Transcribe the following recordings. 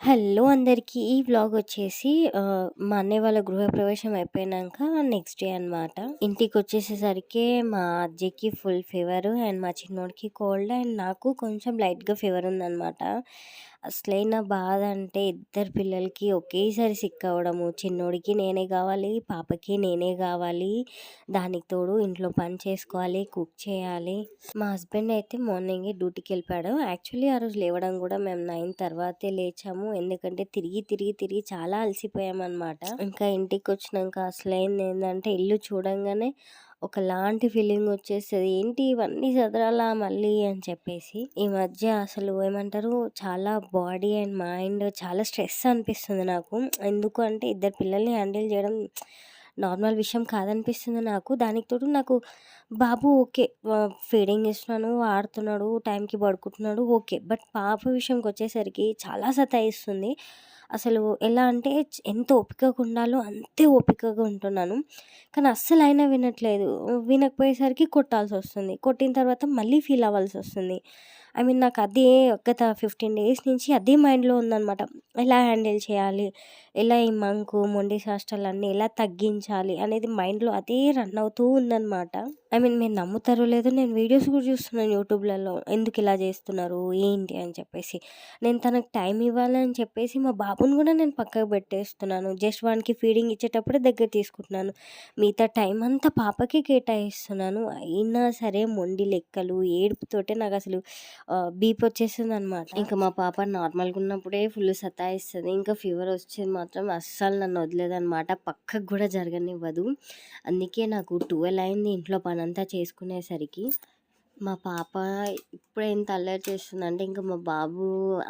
Hello అందరికీ. ఈ vlog వచ్చేసి మా అన్నయ్య వాళ్ళ గృహప్రవేశం అయిపోయినాక నెక్స్ట్ డే అనమాట. ఇంటికొచ్చేసేసరికే మా అజ్జకి ఫుల్ ఫీవర్ అండ్ మా చిన్నోడికి కోల్డ్ అండ్ నాకు కొంచెం లైట్‌గా ఫీవర్ ఉందనమాట. అసలైన బాధ అంటే ఇద్దరు పిల్లలకి ఒకేసారి సిక్ అవ్వడము. చిన్నోడికి నేనే కావాలి పాపకి నేనే కావాలి దానికి తోడు ఇంట్లో పని చేసుకోవాలి, కుక్ చేయాలి. మా హస్బెండ్ అయితే మార్నింగే డ్యూటీకి వెళ్ళిపోయాడు యాక్చువల్లీ ఆ రోజు లేవడం కూడా మేము నైన్ తర్వాతే లేచాము. ఎందుకంటే తిరిగి, తిరిగి, తిరిగి చాలా అలసిపోయామనమాట. ఇంకా ఇంటికి వచ్చినాక అసలైంది ఏంటంటే ఇల్లు చూడంగానే ఒకలాంటి ఫీలింగ్ వచ్చేస్తుంది ఏంటి ఇవన్నీ చదరాలా మళ్ళీ అని చెప్పేసి. ఈ మధ్య అసలు ఏమంటారు చాలా బాడీ అండ్ మైండ్ చాలా స్ట్రెస్ అనిపిస్తుంది నాకు. ఎందుకు అంటే ఇద్దరు పిల్లల్ని హ్యాండిల్ చేయడం నార్మల్ విషయం కాదనిపిస్తుంది నాకు. దానికి తోడు నాకు బాబు ఓకే. ఫీడింగ్ ఇస్తున్నాను, ఆడుతున్నాడు, టైంకి పడుకుంటున్నాడు ఓకే. బట్ పాప విషయంకొచ్చేసరికి చాలా సతాయిస్తుంది. అసలు ఎలా అంటే ఎంత ఓపికగా ఉండాలో అంతే ఓపికగా ఉంటున్నాను. కానీ అస్సలైనా వినట్లేదు. వినకపోయేసరికి కొట్టాల్సి వస్తుంది కొట్టిన తర్వాత మళ్ళీ ఫీల్ అవ్వాల్సి వస్తుంది ఐ మీన్ నాకు అదే గత 15 డేస్ నుంచి అదే మైండ్‌లో ఉందనమాట. ఎలా హ్యాండిల్ చేయాలి? ఎలా ఈ మంకు, మొండి చేష్టలన్నీ ఎలా తగ్గించాలి? అనేది మైండ్‌లో అదే రన్ అవుతూ ఉందనమాట. ఐ మీన్ మీరు నమ్ముతారో లేదో నేను వీడియోస్ కూడా చూస్తున్నాను యూట్యూబ్‌లలో. ఎందుకు ఇలా చేస్తున్నారు? ఏంటి? అని చెప్పేసి. నేను తనకి టైం ఇవ్వాలని చెప్పేసి మా బాబుని కూడా నేను పక్కకు పెట్టేస్తున్నాను. జస్ట్ వానికి ఫీడింగ్ ఇచ్చేటప్పుడే దగ్గర తీసుకుంటున్నాను. మిగతా టైం అంతా పాపకే కేటాయిస్తున్నాను. అయినా సరే మొండి లెక్కలు, ఏడుపుతోటే నాకు అసలు బీప్ వచ్చేస్తుంది వచ్చేసిందనమాట. ఇంకా మా పాప నార్మల్‌గా ఉన్నప్పుడే ఫుల్ సతాయిస్తుంది ఇంకా ఫీవర్ వచ్చేది మాత్రం అస్సలు నన్ను వదిలేదనమాట. పక్కకు కూడా జరగనివ్వదు. అందుకే నాకు 12 అయింది ఇంట్లో పని పనంతా చేసుకునేసరికి. మా పాప ఇప్పుడు ఎంత అల్లరి చేస్తుందంటే ఇంకా మా బాబు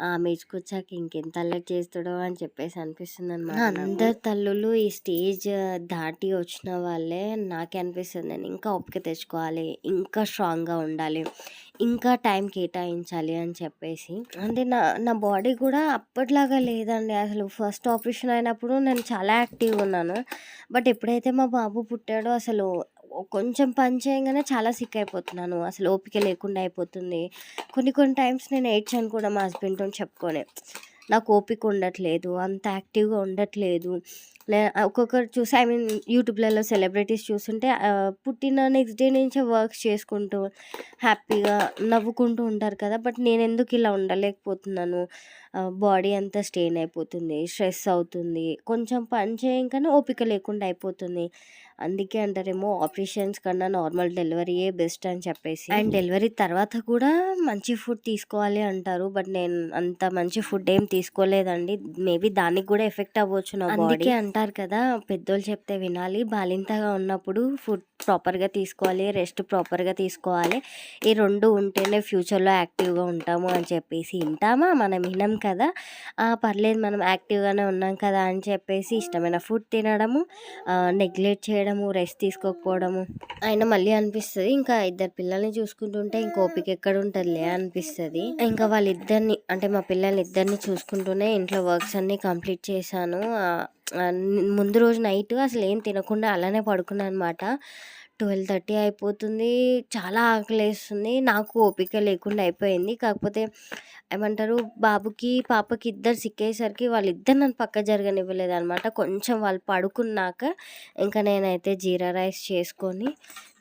ఆమె ఏజ్‌కొచ్చాక ఇంకెంత అల్లరి చేస్తాడో అని చెప్పేసి అనిపిస్తుంది అనమాట అందరు తల్లులు ఈ స్టేజ్ దాటి వచ్చిన వాళ్ళే నాకే అనిపిస్తుంది నేను ఇంకా ఓపిక తెచ్చుకోవాలి. ఇంకా స్ట్రాంగ్‌గా ఉండాలి. ఇంకా టైం కేటాయించాలి అని చెప్పేసి. అంటే నా నా బాడీ కూడా అప్పట్లాగా లేదండి. అసలు ఫస్ట్ ఆపరేషన్ అయినప్పుడు నేను చాలా యాక్టివ్‌గా ఉన్నాను. బట్ ఎప్పుడైతే మా బాబు పుట్టాడో అసలు కొంచెం పని చేయగానే చాలా సిక్ అయిపోతున్నాను. అసలు ఓపిక లేకుండా అయిపోతుంది. కొన్ని కొన్ని టైమ్స్ నేను ఏడ్చాను కూడా మా హస్బెండ్తో చెప్పుకొని. నాకు ఓపిక ఉండట్లేదు. అంత యాక్టివ్‌గా ఉండట్లేదు. లే ఒక్కొక్కరు చూసి ఐ మీన్ యూట్యూబ్‌లలో సెలబ్రిటీస్ చూస్తుంటే పుట్టిన నెక్స్ట్ డే నుంచే వర్క్స్ చేసుకుంటూ హ్యాపీగా నవ్వుకుంటూ ఉంటారు కదా! బట్ నేను ఎందుకు ఇలా ఉండలేకపోతున్నాను. బాడీ అంతా స్ట్రెయిన్ అయిపోతుంది. స్ట్రెస్ అవుతుంది. కొంచెం పని చేయంగానే ఓపిక లేకుండా అయిపోతుంది. అందుకే అంటారేమో ఆపరేషన్స్ కన్నా నార్మల్ డెలివరీయే బెస్ట్ అని చెప్పేసి. అండ్ డెలివరీ తర్వాత కూడా మంచి ఫుడ్ తీసుకోవాలి అంటారు. బట్ నేను అంత మంచి ఫుడ్ ఏం తీసుకోలేదండి. మేబీ దానికి కూడా ఎఫెక్ట్ అవ్వచ్చు నా బాడీ. అందుకే అంటారు కదా! పెద్దోళ్ళు చెప్తే వినాలి. బాలింతగా ఉన్నప్పుడు ఫుడ్ ప్రాపర్‌గా తీసుకోవాలి. రెస్ట్ ప్రాపర్‌గా తీసుకోవాలి. ఈ 2 ఉంటేనే ఫ్యూచర్‌లో యాక్టివ్‌గా ఉంటాము అని చెప్పేసి. ఇంటామా? మనం ఇనం కదా! పర్లేదు మనం యాక్టివ్‌గానే ఉన్నాం కదా! అని చెప్పేసి ఇష్టమైన ఫుడ్ తినడము, నెగ్లెక్ట్ చేయడము, రెస్ట్ తీసుకోకపోవడము. అయినా మళ్ళీ అనిపిస్తుంది ఇంకా ఇద్దరు పిల్లల్ని చూసుకుంటుంటే ఇంకా ఓపిక ఎక్కడ ఉంటుందిలే అనిపిస్తుంది ఇంకా వాళ్ళిద్దరిని అంటే మా పిల్లల్ని ఇద్దరిని చూసుకుంటూనే ఇంట్లో వర్క్స్ అన్నీ కంప్లీట్ చేశాను. ముందు రోజు నైట్ అసలు ఏం తినకుండా అలానే పడుకున్నాను అనమాట. 12:30 అయిపోతుంది. చాలా ఆకలేస్తుంది. నాకు ఓపిక లేకుండా అయిపోయింది. కాకపోతే ఏమంటారు బాబుకి, పాపకి ఇద్దరు సిక్కేసరికి వాళ్ళిద్దరు నన్ను పక్క జరగనివ్వలేదు అనమాట కొంచెం వాళ్ళు పడుకున్నాక ఇంకా నేనైతే జీరా రైస్ చేసుకొని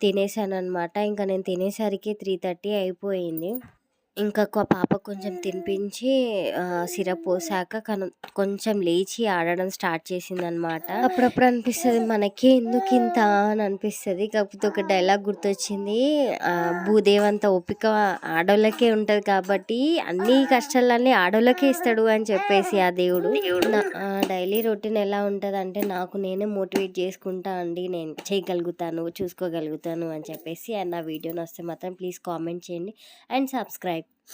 తినేసాను అనమాట ఇంకా నేను తినేసరికి 3:30 అయిపోయింది. ఇంకా కొ పాపకు కొంచెం తినిపించి సిరప్ పోసాక కను కొంచెం లేచి ఆడడం స్టార్ట్ చేసిందనమాట. అప్పుడప్పుడు అనిపిస్తది మనకే ఎందుకింత అని అనిపిస్తది. కాకపోతే ఒక డైలాగ్ గుర్తొచ్చింది. భూదేవంత ఓపిక ఆడోళ్ళకే ఉంటది కాబట్టి అన్ని కష్టాలన్నీ ఆడోళ్ళకే ఇస్తాడు అని చెప్పేసి ఆ దేవుడు. డైలీ రొటీన్ ఎలా ఉంటదంటే నాకు నేనే మోటివేట్ చేసుకుంటా అండి. నేను చేయగలుగుతాను, చూసుకోగలుగుతాను అని చెప్పేసి. అండ్ నా వీడియో నచ్చితే మాత్రం ప్లీజ్ కామెంట్ చేయండి అండ్ సబ్స్క్రైబ్. like